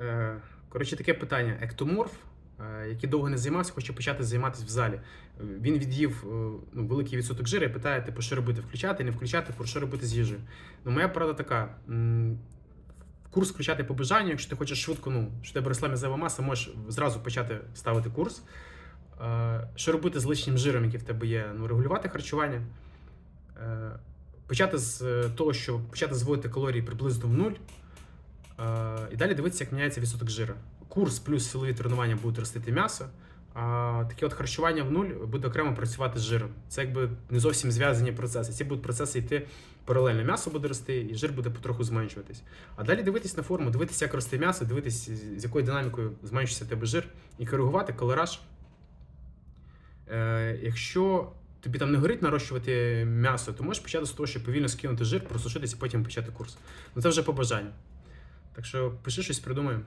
Е, Коротше, таке питання. Ектоморф, е, який довго не займався, хоче почати займатися в залі. Він від'їв е, ну, великий відсоток жиру і питає, типу, що робити, включати, не включати, про що робити з їжею. Ну, моя порада така. Курс включати по бажанню, якщо ти хочеш швидко, ну, що тебе росла м'язова маса, можеш зразу почати ставити курс. Що робити з лишнім жиром, який в тебе є? Ну, регулювати харчування. Почати з того, що почати зводити калорії приблизно в нуль. Е, І далі дивитися, як міняється відсоток жира. Курс плюс силові тренування будуть ростити м'ясо, а таке от харчування в нуль буде окремо працювати з жиром. Це якби не зовсім зв'язані процеси. Ці будуть процеси йти паралельно. М'ясо буде рости, і жир буде потроху зменшуватись. А далі дивитись на форму, дивитися, як росте м'ясо, дивитись, з якою динамікою зменшується тебе жир, і коригувати колораж. Е, якщо тобі там не горить нарощувати м'ясо, то можеш почати з того, що повільно скинути жир, просушитися і потім почати курс. Ну це вже по бажанню. Так що пиши щось, придумаємо.